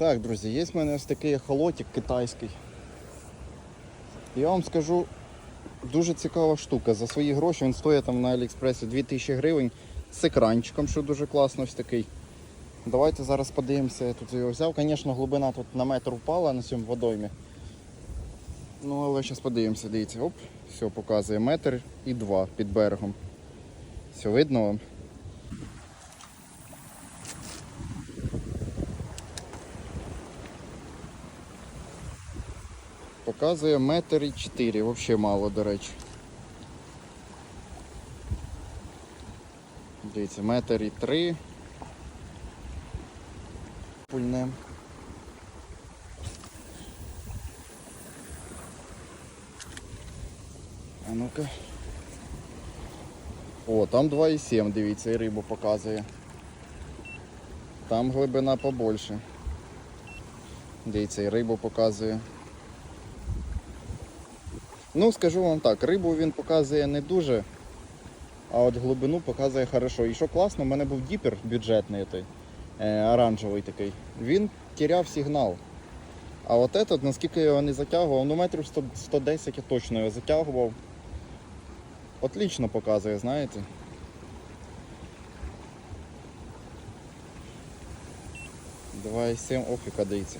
Так, друзі, є в мене ось такий ехолотик китайський. Я вам скажу, дуже цікава штука. За свої гроші він стоїть там на Аліекспресі 2000 гривень з екранчиком, що дуже класно ось такий. Давайте зараз подивимося, я тут його взяв. Звісно, глибина тут на метр впала на цьому водоймі. Ну, але зараз подивимося, дивіться, оп, все показує метр і два під берегом. Все видно вам? Показує метр і чотири, взагалі мало, до речі. Дивіться, метр і три. Пульнем. А ну-ка. О, там 2,7, дивіться, і рибу показує. Там глибина побольше. Дивіться, і рибу показує. Ну, скажу вам так, рибу він показує не дуже, а от глибину показує хорошо. І що класно, в мене був діпер бюджетний той, е, оранжевий такий. Він тіряв сигнал. А от этот, наскільки я його не затягував, ну метрів 100, 110 я точно його затягував. Отлично показує, знаєте. Давай 7 офіка дивіться.